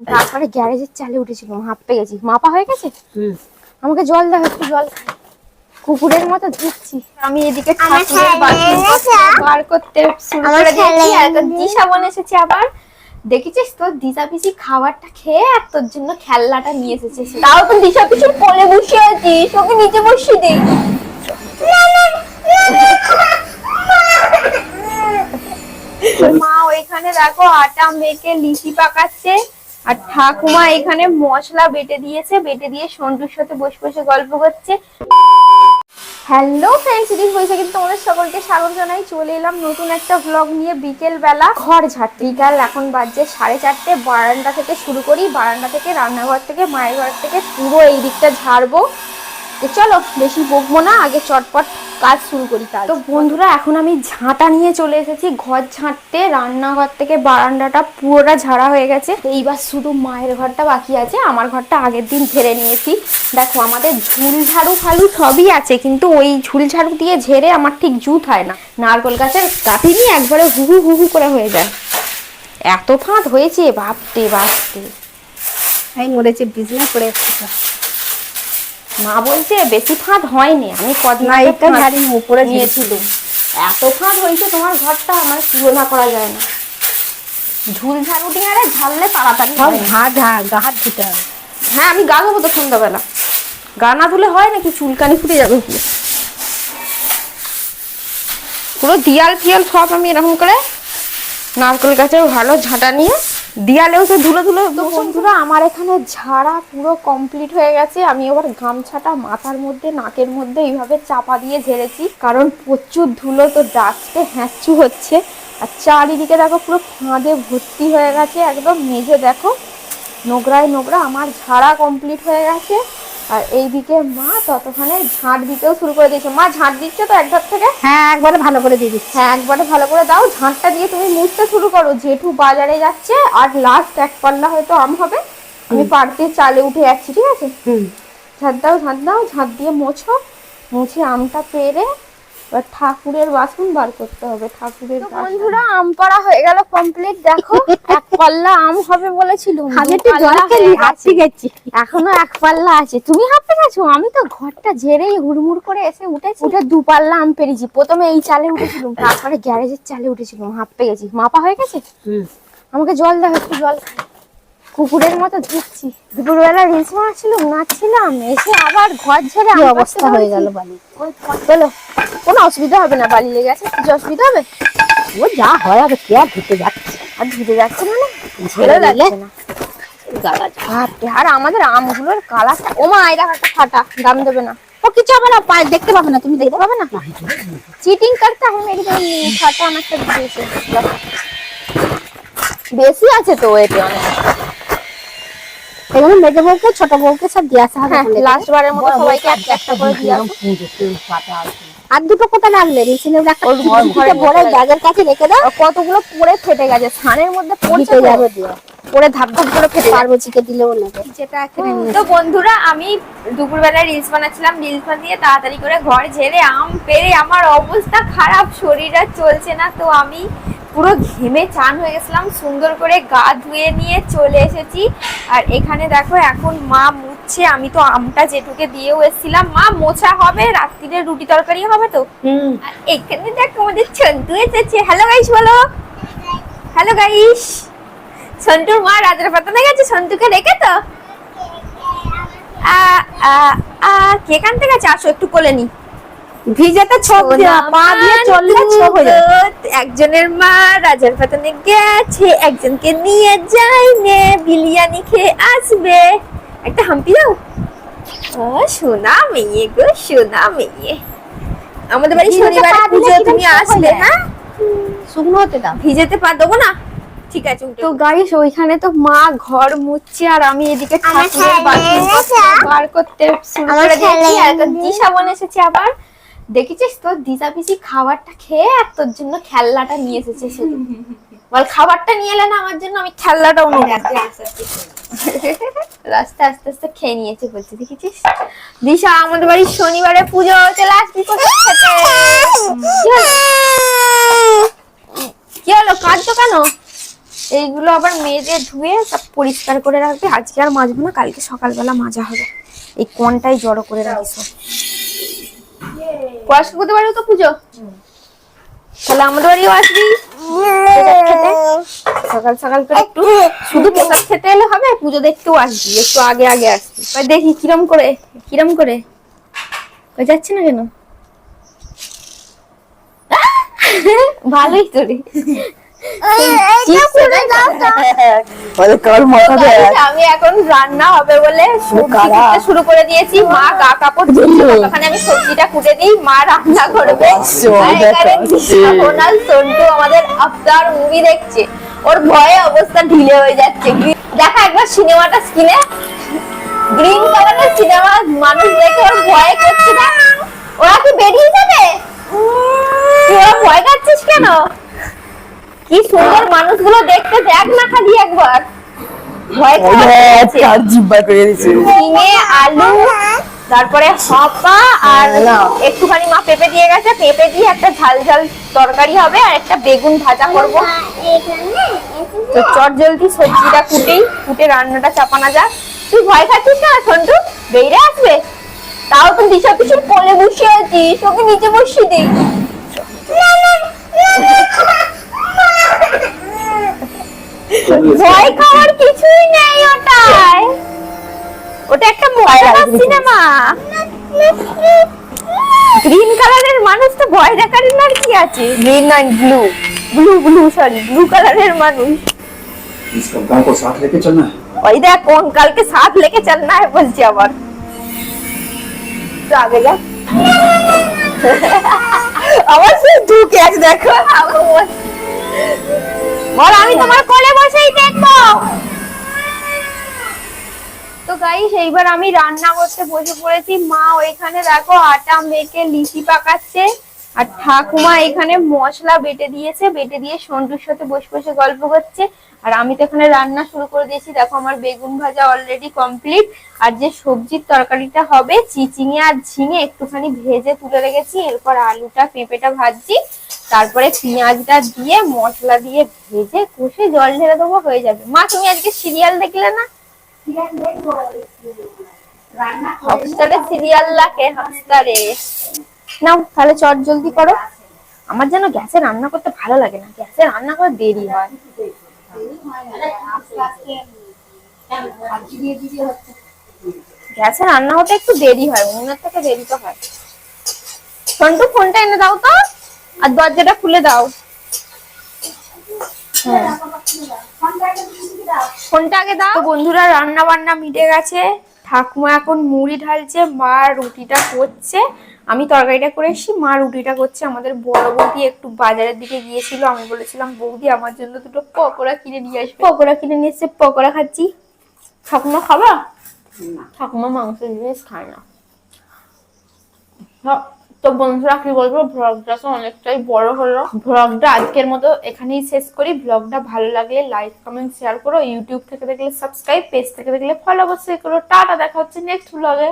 তারপরে গ্যারেজের চালে উঠেছিলাম হাঁপতে গেছি। মাপা হয়ে গেছে? আমাকে জল দাও একটু জল খাই। কুকুরের মতো ধুচ্ছি। আমি এদিকে বার করতে শুরু করে দিয়েছি। আর একটা দিশা বোন এসেছে আবার। দেখেছিস তোর দিশা পিসি খাবারটা খেয়ে আর তোর জন্য খেলনাটা নিয়ে এসেছে। তাও তো দিশা পিসির কোলে বসে আছিস ওকে নিচে বসিয়ে দেই মা ওইখানে দেখো আটা মেখে লিচি পাকাচ্ছে। আর ঠাকুমা এখানে মশলা বেটে দিয়েছে বেটে দিয়ে সন্টুর সাথে বসে বসে গল্প করছে হ্যালো ফ্রেন্ডস হয়েছে কিন্তু তোমাদের সকলকে স্বাগত জানাই। চলে এলাম নতুন একটা ব্লগ নিয়ে বিকেল বেলা ঘর ঝাড় বিকাল এখন বাজছে সাড়ে চারটে। বারান্দা থেকে শুরু করি। বারান্দা থেকে রান্নাঘর থেকে মায়ের ঘর থেকে পুরো এই দিকটা ঝাড়বো। তো চলো বেশি বকবো না আগে চটপট কাজ শুরু করি কাজ তো বন্ধুরা এখন আমি ঝাঁটা নিয়ে চলে এসেছি ঘর ঝাঁটতে। রান্নাঘর থেকে বারান্দাটা পুরোটা ঝাড়া হয়ে গেছে। এইবার শুধু মায়ের ঘরটা বাকি আছে আমার ঘরটা আগের দিন ঝেড়ে নিয়েছি। দেখো আমাদের ঝুল ঝাড়ু ফালু সবই আছে কিন্তু ওই ঝুল ঝাড়ু দিয়ে ঝেড়ে আমার ঠিক জুত হয় না। নারকল গাছের কাঠি নিয়ে একবারে হুহু হুহু করে হয়ে যায়। এত ফাঁদ হয়েছে বাপতে বাপতে এই মরেছে বিজনেস করে এসেছে। মা বলছে বেশি ফাঁদ হয়নি আমি কদিন ঝাড়ি উপরে নিয়েছিল। এত ফাঁদ হয়েছে তোমার ঘরটা আমার তুলনা করা যায় না। ঝুল ঝাড়ু দিয়ে আরে ঝাড়লে তাড়াতাড়ি সব ঘা ঘা গা হাত ধুতে হবে। হ্যাঁ আমি গা ধোবো তো সন্ধ্যাবেলা। গা না ধুলে হয় নাকি? চুলকানি ফুটে যাবে পুরো পুরো দিয়াল ফিয়াল সব আমি এরকম করে নারকেল গাছের ভালো ঝাঁটা নিয়ে দিয়ালেও তো ধুলো ধুলো তো বন্ধুরা আমার এখানে ঝাড়া পুরো কমপ্লিট হয়ে গেছে। আমি এবার গামছাটা মাথার মধ্যে নাকের মধ্যে এইভাবে চাপা দিয়ে ঝেড়েছি। কারণ প্রচুর ধুলো তো ডাস্টে হ্যাঁচু হচ্ছে। আর চারিদিকে দেখো পুরো ফাঁদে ভর্তি হয়ে গেছে। একদম মেঝে দেখো। নোংরায় নোংরা আমার ঝাড়া কমপ্লিট হয়ে গেছে। আর এইদিকে মা ততক্ষণে ঝাঁট দিতেও শুরু করে দিয়েছে। মা ঝাঁট দিচ্ছে তো একবার থেকে? হ্যাঁ একবারে ভালো করে দিয়ে দিচ্ছে। হ্যাঁ একবারে ভালো করে দাও। ঝাঁটটা দিয়ে তুমি মুছতে শুরু করো। জেঠু বাজারে যাচ্ছে আর লাস্ট এক পাল্লা হয়তো আম হবে। আমি পাড়তে চালে উঠে যাচ্ছি ঠিক আছে? হুম। ঝাঁট দাও ঝাঁট দাও ঝাঁট দিয়ে মোছো। মুছে আমটা পেরে এবার ঠাকুরের বাসন বার করতে হবে ঠাকুরের বন্ধুরা আম পাড়া হয়ে গেল কমপ্লিট দেখো এক পাল্লা আম হবে বলেছিল। আগে দু জল খেলি গেছি। এখনও এক পাল্লা আছে। তুমি হাঁপতে গেছো আমি তো ঘরটা ঝেড়েই হুড়মুড় করে এসে উঠেছি। উঠে দু পাল্লা আম পেরেছি। প্রথমে এই চালে উঠেছিলাম তারপরে গ্যারেজের চালে উঠেছিলাম। হাঁপতে গেছি। মাপা হয়ে গেছে? আমাকে জল দাও একটু জল। খাই। কুকুরের মতো ধুচ্ছি দুপুরবেলা রিলস মারছিলাম নাচছিলাম এসে আবার ঘর ঝেড়ে অবস্থা হয়ে গেল বালি চলো কোনো অসুবিধা হবে না বালি লেগে আছে কিছু অসুবিধা হবে? ও যা হয় আর কে আর ধুতে যাচ্ছে? আর ধুতে যাচ্ছে না না ঝেড়ে লাগছে না। আর আমাদের আমগুলোর কালারটা ও মা এটা একটা ফাটা দাম দেবে না। ও কিছু হবে না পায়ে দেখতে পাবে না তুমি দেখতে পাবে না? চিটিং করতে মেরে দেবেন ফাটা অনেকটা দিয়েছে বেশি আছে তো এতে অনেক। মেজে বউকে ছোট বউকে সব দিয়ে আসা হবে হ্যাঁ লাস্ট বারের মতো সবাইকে একটা একটা করে দিয়ে আর দুটো রাখলে ঘর- ভরে ব্যাগের কাছে রেখে দাও। কতগুলো পড়ে ফেটে গেছে ছানের মধ্যে পড়ছে দিতে তো। যাবে। দিয়ে। ধাপ ধাপ করে দিলেও নেবে। যেটা তো বন্ধুরা আমি দুপুরবেলায় রিলস বানাচ্ছিলাম রিলস বানিয়ে তাড়াতাড়ি করে ঘর ঝেড়ে আম পেরে আমার অবস্থা খারাপ শরীর আর চলছে না তো আমি পুরো ঘেমে চান হয়ে গেছিলাম সুন্দর করে গা ধুয়ে নিয়ে চলে এসেছি। আর এখানে দেখো এখন মা মুছছে আমি তো আমটা যেটুকে দিয়েও এসেছিলাম। মা মোছা হবে রাত্রিরে রুটি তরকারি হবে তো? আর এখানে দেখো আমাদের ছন্তু এসেছে। হ্যালো গাইস বলো। হ্যালো গাইস সন্টুর মা রাজার পাতানে গেছে? সন্টুকে রেখে তো? আ আ আ কে কানতে গেছে? আসো একটু কোলে নি। ভিজেতে ছোপ পা দিয়ে চললে ছোপ হয়ে যাবে। একজনের মা রাজার পাতানে গেছে একজনকে নিয়ে যাই নে বিরিয়ানি খেয়ে আসবে। একটা হাম্পি দাও। ও সোনা মেয়ে গো সোনা মেয়ে। আমাদের বাড়ি শনিবার পুজো তুমি আসলে হ্যাঁ শুকনো হতে দাও। ভিজেতে পা দেবো না? ঠিক আছে তো গাইস ওইখানে তো মা ঘর মুছছে আর আমি এদিকে ঠাকুরের এসেছে। বার করতে শুরু করে দিয়েছি আর দিশা বোন এসেছে আবার। দেখেছিস তোর দিশা পিসি খাবারটা খেয়ে আর তোর জন্য খেলনাটা নিয়ে এসেছে শুধু। বল খাবারটা নিয়ে এলে না আমার জন্য? আমি খেলনাটাও নেব। রাস্তা আস্তে আস্তে খেয়ে নিয়েছে বলছে দেখেছিস? দিশা আমাদের বাড়ির শনিবারে পুজো চলে আসবি? কি হলো? কাঁদছো কেন? এইগুলো আবার মেজে ধুয়ে সব পরিষ্কার করে রাখবি। আজকে আর মাজবো না কালকে সকালবেলা মাজা হবে। এই কোনটাই জড়ো করে রাখিস? পড়াশোনা করতে পারব তো পুজো? তাহলে আমাদের বাড়িও আসবি। সকাল সকাল করে একটু। শুধু প্রসাদ খেতে এলে হবে পুজো দেখতেও আসবি। একটু আগে আগে আসবি। দেখি, কিরম করে? কিরম করে? যাচ্ছে না কেন? ভালোই তো রে কাল মাথা দেয় Guys, আমি এখন রান্না হবে বলে সবজি শুরু করে দিয়েছি। মা গা কাপড় ধুচ্ছে আমি সবজিটা কুটে দিই মা রান্না করবে। আসো, আর এখানে দেখো। দিশা, কোনাল, সন্টু আমাদের আফতার মুভি দেখছে। ওর ভয়ে অবস্থা ঢিলে হয়ে যাচ্ছে। দেখা একবার সিনেমাটা স্ক্রিনে। গ্রিন কালারের সিনেমা মানুষ দেখে ওর ভয় করছে না। ওরা কি বেরিয়ে যাবে? তুই ওরা ভয় খাচ্ছিস কেন? কি সুন্দর মানুষগুলো দেখতে দেখ না খালি একবার আলু তারপরে হপা আর না। একটুখানি মা পেঁপে দিয়ে গেছে পেঁপে দিয়ে একটা ঝাল ঝাল তরকারি হবে আর একটা বেগুন ভাজা করব তো চট জলদি সবজিটা কুটেই কুটে রান্নাটা চাপানো যাক তুই ভয় খাচ্ছিস না সন্টু বেরিয়ে আসবে তাও তো দিশা পিছুর কোলে বসে আছিস ওকে নিচে বসিয়ে দিই ভয় খাওয়ার কিছুই নেই ওটায় ওটা একটা মজাদার সিনেমা গ্রিন কালারের মানুষ তো ভয় দেখার আর কি আছে green and blue blue blue sorry blue কালারের মানুষ इस कप्तान को साथ लेके चलना है ওই দেখ কোন কালকে সাথ লেকে চলনা है বলছি আবার তো আগে যা আমার সে ঢুকে আছে দেখো আমার মন- বল আমি তোমার কোলে বসেই দেখব। তো গাইস এইবার আমি রান্না করতে বসে পড়েছি। মা ওইখানে দেখো আটা মেখে লিচি পাকাচ্ছে। আর ঠাকুমা এখানে মশলা বেটে দিয়েছে। বেটে দিয়ে সন্টুর সাথে বসে বসে গল্প করছে। আর আমি তো এখানে রান্না শুরু করে দিয়েছি। দেখো আমার বেগুন ভাজা অলরেডি কমপ্লিট আর যে সবজির তরকারিটা হবে চিচিঙে আর ঝিঙে একটুখানি ভেজে তুলে রেখেছি। এরপর আলুটা পেঁপেটা ভাজছি। তারপরে পেঁয়াজটা দিয়ে মশলা দিয়ে ভেজে কষে জল ঢেলে দেবো, হয়ে যাবে। মা, তুমি আজকে সিরিয়াল দেখলে না? চট জলদি করো। আমার যেন গ্যাসে রান্না করতে ভালো লাগে না। গ্যাসে রান্না করে দেরি হয়। গ্যাসে রান্না হতে একটু দেরি হয় উনুনের থেকে দেরি তো হয়। ফোনটা এনে দাও তো। আর দরজাটা খুলে দাও। হ্যাঁ। ফোনটা আগে দাও। বন্ধুরা রান্না বান্না মিটে গেছে। ঠাকুমা এখন মুড়ি ঢালছে মা রুটিটা করছে। আমি তরকারিটা করে এসেছি মা রুটিটা করছে। আমাদের বড় বৌদি একটু বাজারের দিকে গিয়েছিল। আমি বলেছিলাম বৌদি আমার জন্য দুটো পকোড়া কিনে নিয়ে আসবে। পকোড়া কিনে নিয়ে এসছে পকোড়া খাচ্ছি। ঠাকুমা খাবা? ঠাকুমা মাংস জিনিস খায় না। তো- বন্ধুরা, কি বলব ভ্লগটা তো অনেকটাই বড় হলো। ভ্লগটা আজকের মতো এখানেই শেষ করি। ভ্লগটা ভালো লাগলে লাইক কমেন্ট শেয়ার করো। ইউটিউব থেকে দেখলে সাবস্ক্রাইব পেজ থেকে দেখলে ফলো অবশ্যই করো। টাটা, দেখা হচ্ছে নেক্সট ভ্লগে